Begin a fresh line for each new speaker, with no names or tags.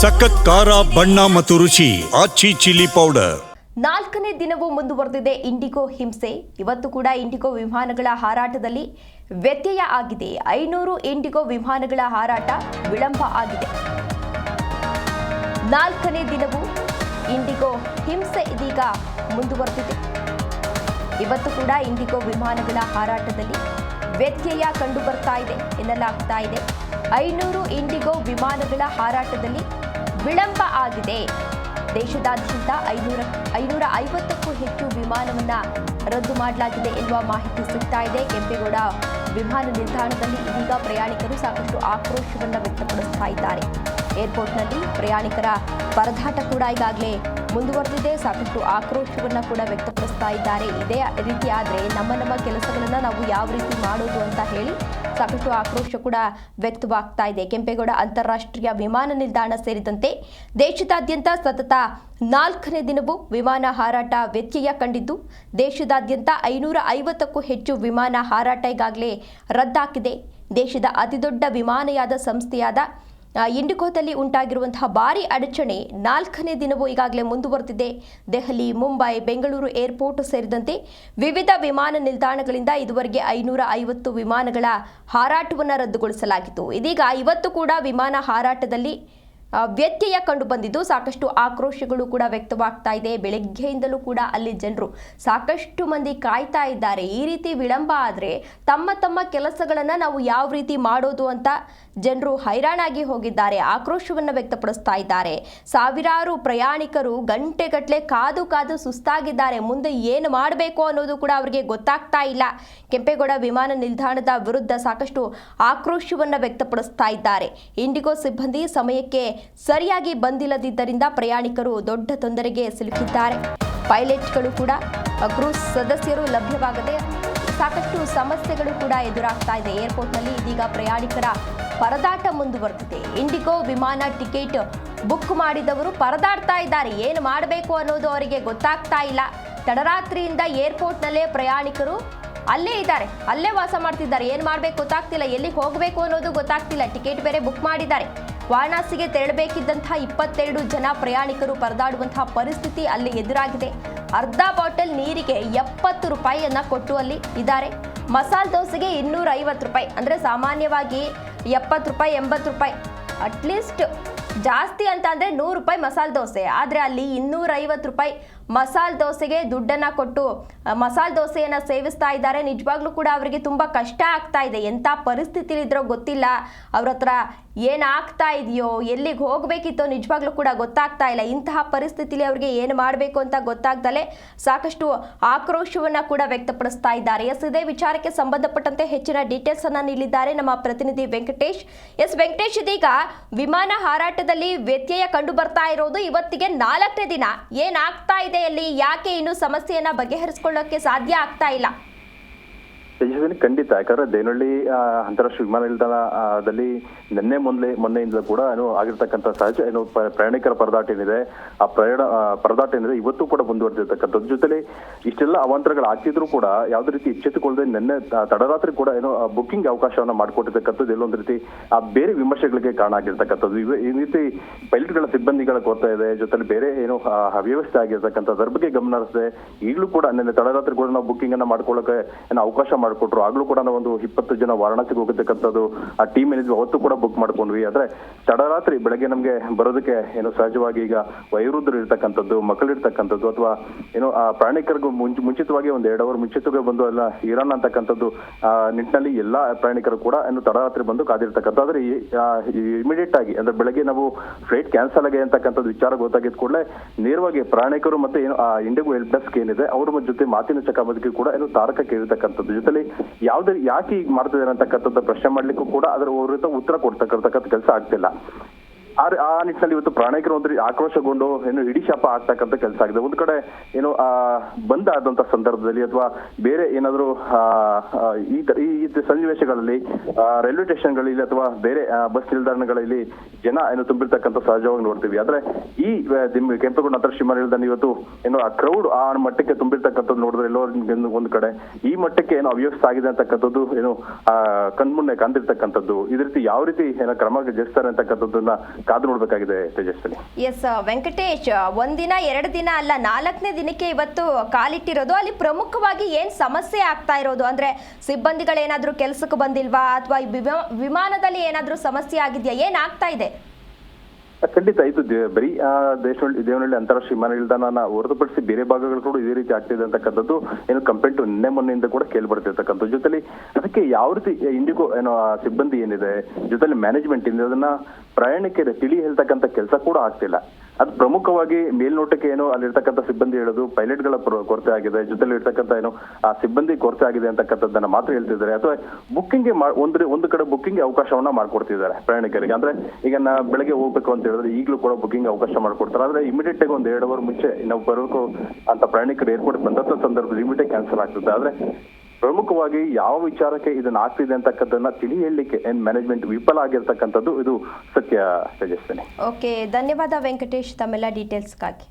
ಸಖತ್ ಖಾರ, ಬಣ್ಣ ಮತ್ತು ರುಚಿ, ಆಚಿ ಚಿಲ್ಲಿ ಪೌಡರ್.
ನಾಲ್ಕನೇ ದಿನವೂ ಮುಂದುವರೆದಿದೆ ಇಂಡಿಗೋ ಹಿಂಸೆ. ಇವತ್ತು ಕೂಡ ಇಂಡಿಗೋ ವಿಮಾನಗಳ ಹಾರಾಟದಲ್ಲಿ ವ್ಯತ್ಯಯ ಆಗಿದೆ. ಐನೂರು ಇಂಡಿಗೋ ವಿಮಾನಗಳ ಹಾರಾಟ ವಿಳಂಬ ಆಗಿದೆ. ನಾಲ್ಕನೇ ದಿನವೂ ಇಂಡಿಗೋ ಹಿಂಸೆ ಇದೀಗ ಮುಂದುವರೆದಿದೆ. ಇವತ್ತು ಕೂಡ ಇಂಡಿಗೋ ವಿಮಾನಗಳ ಹಾರಾಟದಲ್ಲಿ ವ್ಯತ್ಯಯ ಕಂಡು ಬರ್ತಾ ಇದೆ ಎನ್ನಲಾಗ್ತಾ ಇದೆ. ಐನೂರು ಇಂಡಿಗೋ ವಿಮಾನಗಳ ಹಾರಾಟದಲ್ಲಿ ವಿಳಂಬ ಆಗಿದೆ. ದೇಶದಾದ್ಯಂತ ಐನೂರ ಐನೂರ ಐವತ್ತಕ್ಕೂ ಹೆಚ್ಚು ವಿಮಾನವನ್ನು ರದ್ದು ಮಾಡಲಾಗಿದೆ ಎನ್ನುವ ಮಾಹಿತಿ ಸಿಗ್ತಾ ಇದೆ. ಕೆಂಪೇಗೌಡ ವಿಮಾನ ನಿಲ್ದಾಣದಲ್ಲಿ ಇದೀಗ ಪ್ರಯಾಣಿಕರು ಸಾಕಷ್ಟು ಆಕ್ರೋಶವನ್ನು ವ್ಯಕ್ತಪಡಿಸ್ತಾ ಇದ್ದಾರೆ. ಏರ್ಪೋರ್ಟ್ನಲ್ಲಿ ಪ್ರಯಾಣಿಕರ ಪರದಾಟ ಕೂಡ ಈಗಾಗಲೇ ಮುಂದುವರೆದಿದೆ. ಸಾಕಷ್ಟು ಆಕ್ರೋಶವನ್ನು ಕೂಡ ವ್ಯಕ್ತಪಡಿಸ್ತಾ ಇದ್ದಾರೆ. ಇದೇ ರೀತಿ ಆದರೆ ನಮ್ಮ ನಮ್ಮ ಕೆಲಸಗಳನ್ನು ನಾವು ಯಾವ ರೀತಿ ಮಾಡೋದು ಅಂತ ಹೇಳಿ ಸಾಕಷ್ಟು ಆಕ್ರೋಶ ಕೂಡ ವ್ಯಕ್ತವಾಗ್ತಾ ಇದೆ. ಕೆಂಪೇಗೌಡ ಅಂತಾರಾಷ್ಟ್ರೀಯ ವಿಮಾನ ನಿಲ್ದಾಣ ಸೇರಿದಂತೆ ದೇಶದಾದ್ಯಂತ ಸತತ ನಾಲ್ಕನೇ ದಿನವೂ ವಿಮಾನ ಹಾರಾಟ ವ್ಯತ್ಯಯ ಕಂಡಿದ್ದು, ದೇಶದಾದ್ಯಂತ ಐನೂರ ಐವತ್ತಕ್ಕೂ ಹೆಚ್ಚು ವಿಮಾನ ಹಾರಾಟ ಈಗಾಗಲೇ ರದ್ದಾಗಿದೆ. ದೇಶದ ಅತಿದೊಡ್ಡ ವಿಮಾನಯಾದ ಸಂಸ್ಥೆಯಾದ ಇಂಡಿಗೋದಲ್ಲಿ ಉಂಟಾಗಿರುವಂತಹ ಭಾರಿ ಅಡಚಣೆ ನಾಲ್ಕನೇ ದಿನವೂ ಈಗಾಗಲೇ ಮುಂದುವರೆದಿದೆ. ದೆಹಲಿ, ಮುಂಬೈ, ಬೆಂಗಳೂರು ಏರ್ಪೋರ್ಟ್ ಸೇರಿದಂತೆ ವಿವಿಧ ವಿಮಾನ ನಿಲ್ದಾಣಗಳಿಂದ ಇದುವರೆಗೆ ಐನೂರ ಐವತ್ತು ವಿಮಾನಗಳ ಹಾರಾಟವನ್ನು ರದ್ದುಗೊಳಿಸಲಾಗಿತ್ತು. ಇದೀಗ ಇವತ್ತು ಕೂಡ ವಿಮಾನ ಹಾರಾಟದಲ್ಲಿ ವ್ಯತ್ಯಯ ಕಂಡು ಬಂದಿದ್ದು ಸಾಕಷ್ಟು ಆಕ್ರೋಶಗಳು ಕೂಡ ವ್ಯಕ್ತವಾಗ್ತಾ ಇದೆ. ಬೆಳಗ್ಗೆಯಿಂದಲೂ ಕೂಡ ಅಲ್ಲಿ ಜನರು ಸಾಕಷ್ಟು ಮಂದಿ ಕಾಯ್ತಾ ಇದ್ದಾರೆ. ಈ ರೀತಿ ವಿಳಂಬ ಆದರೆ ತಮ್ಮ ತಮ್ಮ ಕೆಲಸಗಳನ್ನು ನಾವು ಯಾವ ರೀತಿ ಮಾಡೋದು ಅಂತ ಜನರು ಹೈರಾಣಾಗಿ ಹೋಗಿದ್ದಾರೆ. ಆಕ್ರೋಶವನ್ನು ವ್ಯಕ್ತಪಡಿಸ್ತಾ ಇದ್ದಾರೆ. ಸಾವಿರಾರು ಪ್ರಯಾಣಿಕರು ಗಂಟೆಗಟ್ಟಲೆ ಕಾದು ಕಾದು ಸುಸ್ತಾಗಿದ್ದಾರೆ. ಮುಂದೆ ಏನು ಮಾಡಬೇಕು ಅನ್ನೋದು ಕೂಡ ಅವರಿಗೆ ಗೊತ್ತಾಗ್ತಾ ಇಲ್ಲ. ಕೆಂಪೇಗೌಡ ವಿಮಾನ ನಿಲ್ದಾಣದ ವಿರುದ್ಧ ಸಾಕಷ್ಟು ಆಕ್ರೋಶವನ್ನು ವ್ಯಕ್ತಪಡಿಸ್ತಾ ಇದ್ದಾರೆ. ಇಂಡಿಗೋ ಸಿಬ್ಬಂದಿ ಸಮಯಕ್ಕೆ ಸರಿಯಾಗಿ ಬಂದಿಲ್ಲದಿದ್ದರಿಂದ ಪ್ರಯಾಣಿಕರು ದೊಡ್ಡ ತೊಂದರೆಗೆ ಸಿಲುಕಿದ್ದಾರೆ. ಪೈಲಟ್ಗಳು ಕೂಡ, ಕ್ರೂಸ್ ಸದಸ್ಯರು ಲಭ್ಯವಾಗದೆ ಸಾಕಷ್ಟು ಸಮಸ್ಯೆಗಳು ಕೂಡ ಎದುರಾಗ್ತಾ ಇದೆ. ಏರ್ಪೋರ್ಟ್ನಲ್ಲಿ ಇದೀಗ ಪ್ರಯಾಣಿಕರ ಪರದಾಟ ಮುಂದುವರೆದಿದೆ. ಇಂಡಿಗೋ ವಿಮಾನ ಟಿಕೆಟ್ ಬುಕ್ ಮಾಡಿದವರು ಪರದಾಡ್ತಾ ಇದ್ದಾರೆ. ಏನು ಮಾಡಬೇಕು ಅನ್ನೋದು ಅವರಿಗೆ ಗೊತ್ತಾಗ್ತಾ ಇಲ್ಲ. ತಡರಾತ್ರಿಯಿಂದ ಏರ್ಪೋರ್ಟ್ನಲ್ಲೇ ಪ್ರಯಾಣಿಕರು ಅಲ್ಲೇ ಇದ್ದಾರೆ. ಅಲ್ಲೇ ವಾಸ ಮಾಡ್ತಿದ್ದಾರೆ. ಏನು ಮಾಡಬೇಕು ಗೊತ್ತಾಗ್ತಿಲ್ಲ. ಎಲ್ಲಿಗೆ ಹೋಗಬೇಕು ಅನ್ನೋದು ಗೊತ್ತಾಗ್ತಿಲ್ಲ. ಟಿಕೆಟ್ ಬೇರೆ ಬುಕ್ ಮಾಡಿದ್ದಾರೆ. ವಾರಣಾಸಿಗೆ ತೆರಳಬೇಕಿದ್ದಂತಹ ಇಪ್ಪತ್ತೆರಡು ಜನ ಪ್ರಯಾಣಿಕರು ಪರದಾಡುವಂತಹ ಪರಿಸ್ಥಿತಿ ಅಲ್ಲಿ ಎದುರಾಗಿದೆ. ಅರ್ಧ ಬಾಟಲ್ ನೀರಿಗೆ ಎಪ್ಪತ್ತು ರೂಪಾಯಿಯನ್ನ ಕೊಟ್ಟು ಅಲ್ಲಿ ಇದ್ದಾರೆ. ಮಸಾಲೆ ದೋಸೆಗೆ ಇನ್ನೂರ ಐವತ್ತು ರೂಪಾಯಿ, ಅಂದರೆ ಸಾಮಾನ್ಯವಾಗಿ ಎಪ್ಪತ್ತು ರೂಪಾಯಿ, ಎಂಬತ್ತು ರೂಪಾಯಿ. ಅಟ್ಲೀಸ್ಟ್ ಜಾಸ್ತಿ ಅಂತ ಅಂದರೆ ನೂರು ರೂಪಾಯಿ ಮಸಾಲೆ ದೋಸೆ. ಆದರೆ ಅಲ್ಲಿ ಇನ್ನೂರ ಐವತ್ತು ರೂಪಾಯಿ ಮಸಾಲೆ ದೋಸೆಗೆ ದುಡ್ಡನ್ನು ಕೊಟ್ಟು ಮಸಾಲೆ ದೋಸೆಯನ್ನು ಸೇವಿಸ್ತಾ ಇದ್ದಾರೆ. ನಿಜವಾಗ್ಲೂ ಕೂಡ ಅವರಿಗೆ ತುಂಬ ಕಷ್ಟ ಆಗ್ತಾ ಇದೆ. ಎಂಥ ಪರಿಸ್ಥಿತಿಲಿದ್ರೋ ಗೊತ್ತಿಲ್ಲ. ಅವ್ರ ಹತ್ರ ಏನಾಗ್ತಾ ಇದೆಯೋ, ಎಲ್ಲಿಗೆ ಹೋಗಬೇಕಿತ್ತೋ ನಿಜವಾಗ್ಲೂ ಕೂಡ ಗೊತ್ತಾಗ್ತಾ ಇಲ್ಲ. ಇಂತಹ ಪರಿಸ್ಥಿತಿಲಿ ಅವರಿಗೆ ಏನು ಮಾಡಬೇಕು ಅಂತ ಗೊತ್ತಾಗ್ದಲೇ ಸಾಕಷ್ಟು ಆಕ್ರೋಶವನ್ನು ಕೂಡ ವ್ಯಕ್ತಪಡಿಸ್ತಾ ಇದ್ದಾರೆ. ಎಸ್, ಇದೇ ವಿಚಾರಕ್ಕೆ ಸಂಬಂಧಪಟ್ಟಂತೆ ಹೆಚ್ಚಿನ ಡೀಟೇಲ್ಸ್ ಅನ್ನು ನೀಡಿದ್ದಾರೆ ನಮ್ಮ ಪ್ರತಿನಿಧಿ ವೆಂಕಟೇಶ್. ಎಸ್, ವೆಂಕಟೇಶ್, ಇದೀಗ ವಿಮಾನ ಹಾರಾಟದಲ್ಲಿ ವ್ಯತ್ಯಯ ಕಂಡು ಬರ್ತಾ ಇರೋದು ಇವತ್ತಿಗೆ ನಾಲ್ಕನೇ ದಿನ. ಏನಾಗ್ತಾ ಇದೆ ಅಲ್ಲಿ ಯಾಕೆ ಇನ್ನು ಸಮಸ್ಯೆಯನ್ನ ಬಗೆಹರಿಸಿಕೊಳ್ಳೋಕೆ ಸಾಧ್ಯ ಆಗ್ತಾ ಇಲ್ಲ?
ಯಶಸ್ವಿನಿ ಖಂಡಿತ, ಯಾಕಂದ್ರೆ ದೇನಹಳ್ಳಿ ಅಂತಾರಾಷ್ಟ್ರೀಯ ವಿಮಾನ ನಿಲ್ದಾಣದಲ್ಲಿ ನಿನ್ನೆ ಮೊನ್ನೆ ಮೊನ್ನೆಯಿಂದ ಕೂಡ ಏನು ಆಗಿರ್ತಕ್ಕಂಥ ಸಹಜ ಏನು ಪ್ರಯಾಣಿಕರ ಪರದಾಟ ಏನಿದೆ, ಆ ಪ್ರಯಾಣ ಪರದಾಟ ಏನಿದೆ, ಇವತ್ತು ಕೂಡ ಮುಂದುವರೆದಿರ್ತಕ್ಕಂಥದ್ದು. ಜೊತೆಲಿ ಇಷ್ಟೆಲ್ಲ ಅವಾಂತರಗಳು ಆಗ್ತಿದ್ರು ಕೂಡ ಯಾವುದೇ ರೀತಿ ಎಚ್ಚೆತ್ತುಕೊಳ್ಳದೆ ನಿನ್ನೆ ತಡರಾತ್ರಿ ಕೂಡ ಏನೋ ಬುಕಿಂಗ್ ಅವಕಾಶವನ್ನ ಮಾಡಿಕೊಟ್ಟಿರ್ತಕ್ಕಂಥದ್ದು ಎಲ್ಲೊಂದು ರೀತಿ, ಆ, ಬೇರೆ ವಿಮರ್ಶೆಗಳಿಗೆ ಕಾರಣ ಆಗಿರ್ತಕ್ಕಂಥದ್ದು. ಈ ರೀತಿ ಪೈಲಟ್ಗಳ ಸಿಬ್ಬಂದಿಗಳ ಕೊರತೆ ಇದೆ, ಜೊತೆಲಿ ಬೇರೆ ಏನು ವ್ಯವಸ್ಥೆ ಅವ್ಯವಸ್ಥೆ ಆಗಿರ್ತಕ್ಕಂಥದ್ದು. ಅದ್ರ ಬಗ್ಗೆ ಗಮನ ಹರಿಸಿದೆ, ಈಗಲೂ ಕೂಡ ನಿನ್ನೆ ತಡರಾತ್ರಿ ಕೂಡ ನಾವು ಬುಕ್ಕಿಂಗ್ ಅನ್ನ ಮಾಡ್ಕೊಳ್ಳೋಕೆ ಏನ ಅವಕಾಶ ಮಾಡಿಕೊಟ್ರು. ಆಗ್ಲೂ ಕೂಡ ನಾವು ಒಂದು ಇಪ್ಪತ್ತು ಜನ ವಾರಣಾಸಿಗೆ ಹೋಗತಕ್ಕಂಥದ್ದು, ಆ ಟೀಮ್ ಏನಿದ್ವಿ ಅವತ್ತು ಕೂಡ ಬುಕ್ ಮಾಡ್ಕೊಂಡ್ವಿ. ಆದ್ರೆ ತಡರಾತ್ರಿ ಬೆಳಗ್ಗೆ ನಮ್ಗೆ ಬರೋದಕ್ಕೆ ಏನು ಸಹಜವಾಗಿ ಈಗ ವಯೋವೃದ್ಧರು ಇರ್ತಕ್ಕಂಥದ್ದು ಮಕ್ಕಳು ಇರ್ತಕ್ಕಂಥದ್ದು, ಅಥವಾ ಏನೋ, ಆ ಪ್ರಯಾಣಿಕರಿಗೂ ಮುಂಚೆ, ಮುಂಚಿತವಾಗಿ ಒಂದು ಎರಡು ಅವರ್ ಮುಂಚಿತವಾಗಿ ಬಂದು ಎಲ್ಲ ಇರಾನ್ ಅಂತಕ್ಕಂಥದ್ದು, ಆ ನಿಟ್ಟಿನಲ್ಲಿ ಎಲ್ಲಾ ಪ್ರಯಾಣಿಕರು ಕೂಡ ಏನು ತಡರಾತ್ರಿ ಬಂದು ಕಾದಿರ್ತಕ್ಕಂಥ ಆದ್ರೆ ಇಮಿಡಿಯೇಟ್ ಆಗಿ, ಅಂದ್ರೆ ಬೆಳಗ್ಗೆ ನಾವು ಫ್ಲೈಟ್ ಕ್ಯಾನ್ಸಲ್ ಆಗಿ ಅಂತಕ್ಕಂಥದ್ದು ವಿಚಾರ ಗೊತ್ತಾಗಿದ್ ಕೂಡಲೇ ನೇರವಾಗಿ ಪ್ರಯಾಣಿಕರು ಮತ್ತೆ ಏನು, ಆ, ಇಂಡಿಗೋ ಹೆಲ್ಪ್ ಡೆಸ್ಕ್ ಏನಿದೆ, ಅವ್ರ ಜೊತೆ ಮಾತಿನ ಚಕಮಕಿ ಕೂಡ ಏನು ತಾರಕ ಇರತಕ್ಕಂಥದ್ದು ಜೊತೆಲಿ ಯಾವ್ದೇ ಯಾಕೆ ಈಗ ಮಾಡ್ತಿದ್ದಾರೆ ಅಂತಕ್ಕಂಥದ್ದು ಪ್ರಶ್ನೆ ಮಾಡ್ಲಿಕ್ಕೂ ಕೂಡ ಅದರ ಉತ್ತರ ಕೊಡ್ತಕ್ಕಂಥಕ್ಕಂಥ ಕೆಲಸ ಆಗ್ತಿಲ್ಲ. ಆ ಆ ನಿಟ್ಟಿನಲ್ಲಿ ಇವತ್ತು ಪ್ರಾಣಿಕರು ಒಂದು ಆಕ್ರೋಶಗೊಂಡು ಏನು ಇಡೀ ಶಾಪ ಆಗ್ತಕ್ಕಂಥ ಕೆಲಸ ಆಗಿದೆ. ಒಂದು ಕಡೆ ಏನು, ಆ, ಬಂದ್ ಆದಂತ ಸಂದರ್ಭದಲ್ಲಿ ಅಥವಾ ಬೇರೆ ಏನಾದ್ರು ಈ ಸನ್ನಿವೇಶಗಳಲ್ಲಿ ರೈಲ್ವೆ ಸ್ಟೇಷನ್ಗಳಲ್ಲಿ ಅಥವಾ ಬೇರೆ ಬಸ್ ನಿಲ್ದಾಣಗಳಲ್ಲಿ ಜನ ಏನು ತುಂಬಿರ್ತಕ್ಕಂಥ ಸಹಜವಾಗಿ ನೋಡ್ತೀವಿ. ಆದ್ರೆ ಈ ಕೆಂಪೇಗೌಡ ನಂತರ ಶಿಮ ನಿಲ್ದಾಣ ಇವತ್ತು ಏನು, ಆ ಕ್ರೌಡ್ ಆ ಮಟ್ಟಕ್ಕೆ ತುಂಬಿರ್ತಕ್ಕಂಥದ್ದು ನೋಡಿದ್ರೆ ಎಲ್ಲೋ ಒಂದು- ಕಡೆ ಈ ಮಟ್ಟಕ್ಕೆ ಏನು ಅವ್ಯವಸ್ಥೆ ಆಗಿದೆ ಅಂತಕ್ಕಂಥದ್ದು ಏನು ಕಣ್ಮುನ್ನೆ ಕಾಣ್ತಿರ್ತಕ್ಕಂಥದ್ದು. ಇದೇ ರೀತಿ ಯಾವ ರೀತಿ ಏನೋ ಕ್ರಮ ಜರುಗಿಸ್ತಾರೆ ಅಂತಕ್ಕಂಥದ್ದನ್ನ ಕಾದು ನೋಡಬೇಕಾಗಿದೆ ತೇಜಸ್ವಿನಿ.
ಎಸ್ ವೆಂಕಟೇಶ್ ಒಂದಿನ ಎರಡು ದಿನ ಅಲ್ಲ, ನಾಲ್ಕನೇ ದಿನಕ್ಕೆ ಇವತ್ತು ಕಾಲಿಟ್ಟಿರೋದು, ಅಲ್ಲಿ ಪ್ರಮುಖವಾಗಿ ಏನ್ ಸಮಸ್ಯೆ ಆಗ್ತಾ ಇರೋದು? ಅಂದ್ರೆ ಸಿಬ್ಬಂದಿಗಳೇನಾದ್ರೂ ಕೆಲಸಕ್ಕೆ ಬಂದಿಲ್ವಾ? ಅಥವಾ ವಿಮಾನದಲ್ಲಿ ಏನಾದ್ರೂ ಸಮಸ್ಯೆ ಆಗಿದೆಯಾ? ಏನಾಗ್ತಾ ಇದೆ?
ಖಂಡಿತ ಇದು ಬರೀ ಆ, ದೇಶ ದೇವನಹಳ್ಳಿ ಅಂತಾರಾಷ್ಟ್ರೀಯ ವಿಮಾನ ನಿಲ್ದಾಣನ ಹೊರತುಪಡಿಸಿ ಬೇರೆ ಭಾಗಗಳು ಕೂಡ ಇದೇ ರೀತಿ ಆಗ್ತಿದೆ ಅಂತಕ್ಕಂಥದ್ದು ಏನು ಕಂಪೇರ್ ಟು ನಿನ್ನೆ ಮೊನ್ನೆಯಿಂದ ಕೂಡ ಕೇಳಿ ಬರ್ತಿರ್ತಕ್ಕಂಥ ಜೊತೆಲಿ ಅದಕ್ಕೆ ಯಾವ ರೀತಿ ಇಂಡಿಗೋ ಏನೋ ಸಿಬ್ಬಂದಿ ಏನಿದೆ ಜೊತೆಲಿ ಮ್ಯಾನೇಜ್ಮೆಂಟ್ ಏನಿದೆ ಅದನ್ನ ಪ್ರಯಾಣಿಕರಿಗೆ ತಿಳಿ ಹೇಳ್ತಕ್ಕಂಥ ಕೆಲಸ ಕೂಡ ಆಗ್ತಿಲ್ಲ. ಅದು ಪ್ರಮುಖವಾಗಿ ಮೇಲ್ನೋಟಕ್ಕೆ ಏನೋ ಅಲ್ಲಿರ್ತಕ್ಕಂಥ ಸಿಬ್ಬಂದಿ ಹೇಳೋದು, ಪೈಲಟ್ಗಳ ಕೊರತೆ ಆಗಿದೆ, ಜೊತೆಲಿ ಇರ್ತಕ್ಕಂಥ ಏನೋ ಆ ಸಿಬ್ಬಂದಿ ಕೊರತೆ ಆಗಿದೆ ಅಂತಕ್ಕಂಥದ್ದನ್ನ ಮಾತ್ರ ಹೇಳ್ತಿದ್ದಾರೆ. ಅಥವಾ ಬುಕ್ಕಿಂಗ್ ಒಂದ್ರೆ, ಒಂದು ಕಡೆ ಬುಕ್ಕಿಂಗ್ ಅವಕಾಶವನ್ನ ಮಾಡ್ಕೊಡ್ತಿದ್ದಾರೆ ಪ್ರಯಾಣಿಕರಿಗೆ. ಅಂದ್ರೆ ಈಗ ನಾ ಬೆಳಗ್ಗೆ ಹೋಗ್ಬೇಕು ಅಂತ ಹೇಳಿದ್ರೆ ಈಗಲೂ ಕೂಡ ಬುಕ್ಕಿಂಗ್ ಅವಕಾಶ ಮಾಡ್ಕೊಡ್ತಾರೆ. ಆದ್ರೆ ಇಮಿಡಿಯೇಟ್ ಆಗಿ ಒಂದು ಎರಡು ಅವರ್ ಮುಂಚೆ ನಾವು ಬರಬೇಕು ಅಂತ ಪ್ರಯಾಣಿಕರು ಏರ್ಪೋರ್ಟ್ ಬಂದಂತ ಸಂದರ್ಭದಲ್ಲಿ ಇಮಿಡಿಯೇಟ್ ಕ್ಯಾನ್ಸಲ್ ಆಗ್ತದೆ. ಆದ್ರೆ ಪ್ರಮುಖವಾಗಿ ಯಾವ ವಿಚಾರಕ್ಕೆ ಇದನ್ನ ಆಗ್ತಿದೆ ಅಂತಕ್ಕದ್ದನ್ನ ತಿಳಿ ಹೇಳಲಿಕ್ಕೆ ಏನ್ ಮ್ಯಾನೇಜ್ಮೆಂಟ್ ವಿಫಲ ಆಗಿರ್ತಕ್ಕಂಥದ್ದು ಇದು ಸತ್ಯ ತೇಜಸ್ವಿನಿ
ಓಕೆ ಧನ್ಯವಾದ ವೆಂಕಟೇಶ್, ತಮ್ಮೆಲ್ಲ ಡೀಟೇಲ್ಸ್ಗಾಗಿ